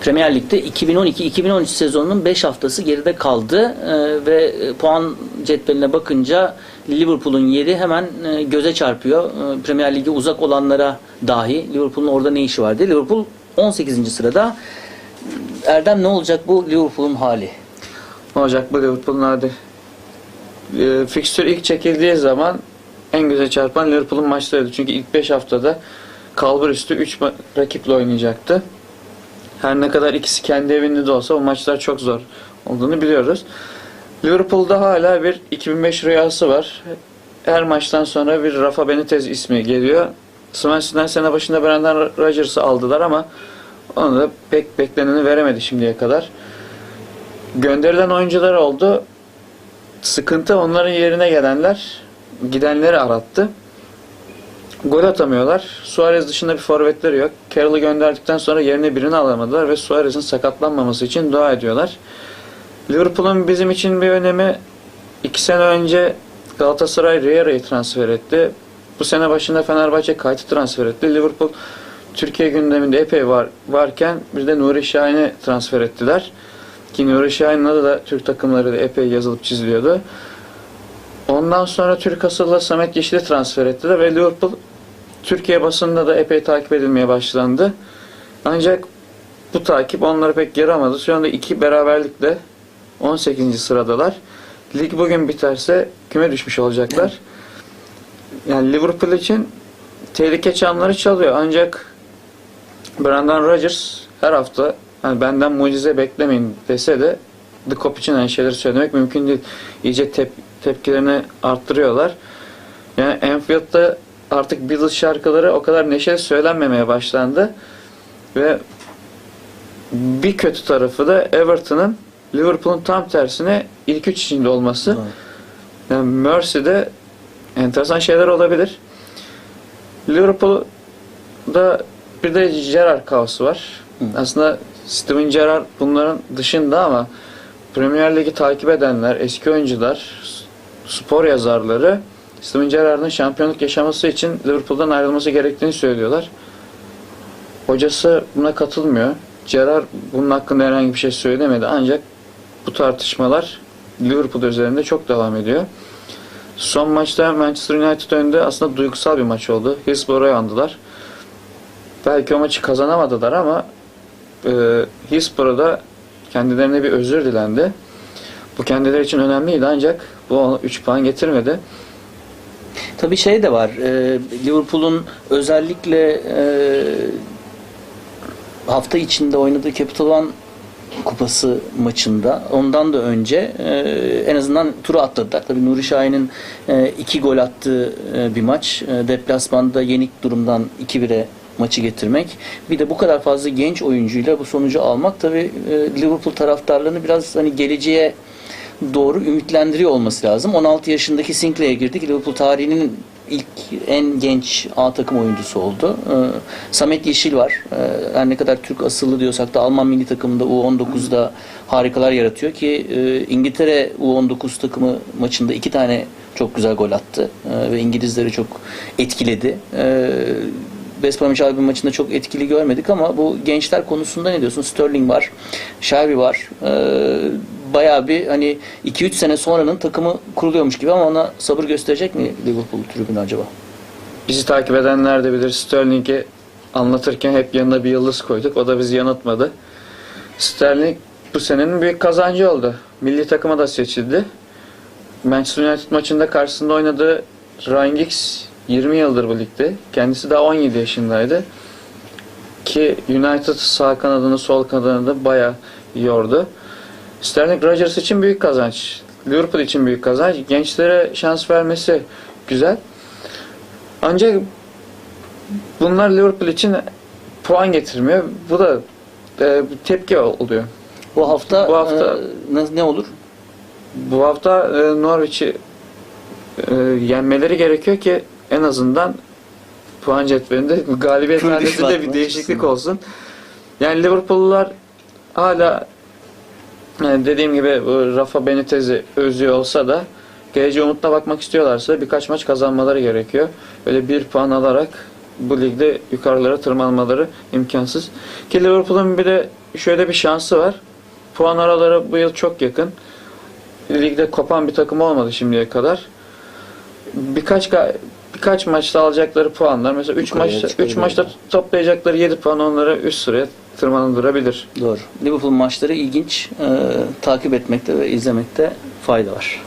Premier Lig'de 2012-2013 sezonunun 5 haftası geride kaldı Ee, ve e, puan cetveline bakınca Liverpool'un yeri hemen e, göze çarpıyor. Ee, Premier Lig'e uzak olanlara dahi Liverpool'un orada ne işi var diye. Liverpool 18. sırada. Erdem ne olacak bu Liverpool'un hali? Ne olacak bu Liverpool'un hadi. E, fikstür ilk çekildiği zaman en göze çarpan Liverpool'un maçlarıydı. Çünkü ilk 5 haftada kalbur üstü 3 rakiple oynayacaktı. Her ne kadar ikisi kendi evinde de olsa o maçlar çok zor olduğunu biliyoruz. Liverpool'da hala bir 2005 rüyası var. Her maçtan sonra bir Rafa Benitez ismi geliyor. Swansea'dan sene başında Brendan Rodgers'ı aldılar ama onu da pek bekleneni veremedi şimdiye kadar. Gönderilen oyuncular oldu. Sıkıntı onların yerine gelenler gidenleri arattı. Gol atamıyorlar. Suarez dışında bir forvetleri yok. Carroll'ı gönderdikten sonra yerine birini alamadılar ve Suarez'in sakatlanmaması için dua ediyorlar. Liverpool'un bizim için bir önemi iki sene önce Galatasaray Riera'yı transfer etti. Bu sene başında Fenerbahçe Kayt'ı transfer etti. Liverpool Türkiye gündeminde epey var varken bir de Nuri Şahin'i transfer ettiler. Ki Nuri Şahin'in adı da Türk takımları da epey yazılıp çiziliyordu. Ondan sonra Türk asıllı Samet Yeşil'i transfer ettiler ve Liverpool Türkiye basında da epey takip edilmeye başlandı. Ancak bu takip onları pek yaramadı. Şu anda iki beraberlikle 18. sıradalar. Lig bugün biterse küme düşmüş olacaklar. Yani Liverpool için tehlike çanları çalıyor. Ancak Brandon Rodgers her hafta hani benden mucize beklemeyin dese de The Cop için aynı şeyleri söylemek mümkün değil. İyice tep- tepkilerini arttırıyorlar. Yani Anfield'da artık Beatles şarkıları o kadar neşeli söylenmemeye başlandı. Ve bir kötü tarafı da Everton'ın Liverpool'un tam tersine ilk üç içinde olması. Yani Mercy'de enteresan şeyler olabilir. Liverpool'da bir de Gerrard kaosu var. Hı. Aslında Steven Gerrard bunların dışında ama Premier Lig'i takip edenler, eski oyuncular, spor yazarları Steven Gerrard'ın şampiyonluk yaşaması için Liverpool'dan ayrılması gerektiğini söylüyorlar. Hocası buna katılmıyor. Gerrard bunun hakkında herhangi bir şey söylemedi ancak bu tartışmalar Liverpool üzerinde çok devam ediyor. Son maçta Manchester United önünde aslında duygusal bir maç oldu. Hillsborough'u yandılar. Belki o maçı kazanamadılar ama e, Hillsborough'da kendilerine bir özür dilendi. Bu kendileri için önemliydi ancak bu 3 puan getirmedi. Tabii şey de var. e, Liverpool'un özellikle e, hafta içinde oynadığı Capital One kupası maçında ondan da önce e, en azından turu atladılar. Tabii Nuri Şahin'in iki gol attığı bir maç. Deplasmanda yenik durumdan 2-1'e maçı getirmek. Bir de bu kadar fazla genç oyuncuyla bu sonucu almak tabii e, Liverpool taraftarlarını biraz hani geleceğe doğru ümitlendiriyor olması lazım. 16 yaşındaki Sinclair'e girdik. Liverpool tarihinin ilk en genç A takım oyuncusu oldu. Ee, Samet Yeşil var. Ee, her ne kadar Türk asıllı diyorsak da Alman milli takımında U19'da harikalar yaratıyor ki e, İngiltere U19 takımı maçında iki tane çok güzel gol attı Ee, ve İngilizleri çok etkiledi. Ee, West Bromwich Albion maçında çok etkili görmedik ama bu gençler konusunda ne diyorsun? Sterling var, Shelby var. Ee, bayağı bir hani 2-3 sene sonranın takımı kuruluyormuş gibi ama ona sabır gösterecek mi Liverpool tribünü acaba? Bizi takip edenler de bilir Sterling'i anlatırken hep yanına bir yıldız koyduk. O da bizi yanıltmadı. Sterling bu senenin büyük kazancı oldu. Milli takıma da seçildi. Manchester United maçında karşısında oynadığı Ryan Giggs 20 yıldır bu ligde. Kendisi daha 17 yaşındaydı. Ki United sağ kanadını sol kanadını da bayağı yordu. Sterling Rodgers için büyük kazanç. Liverpool için büyük kazanç. Gençlere şans vermesi güzel. Ancak bunlar Liverpool için puan getirmiyor. Bu da e, tepki oluyor. Bu hafta, Bu hafta- e, ne, olur? Bu hafta e, Norwich'i e, yenmeleri gerekiyor ki en azından puan cetvelinde galibiyet düşme bir değişiklik olsun. Yani Liverpool'lular hala dediğim gibi Rafa Benitez'i özlüyor olsa da geleceğe umutla bakmak istiyorlarsa birkaç maç kazanmaları gerekiyor. Öyle bir puan alarak bu ligde yukarılara tırmanmaları imkansız. Ki Liverpool'un bir de şöyle bir şansı var. Puan araları bu yıl çok yakın. Ligde kopan bir takım olmadı şimdiye kadar. Birkaç birkaç maçta alacakları puanlar mesela 3 Yukarıya maçta 3 çıkabilirler. maçta toplayacakları 7 puan onları üst sıraya tırmandırabilir. Doğru. Liverpool maçları ilginç. Ee, takip etmekte ve izlemekte fayda var.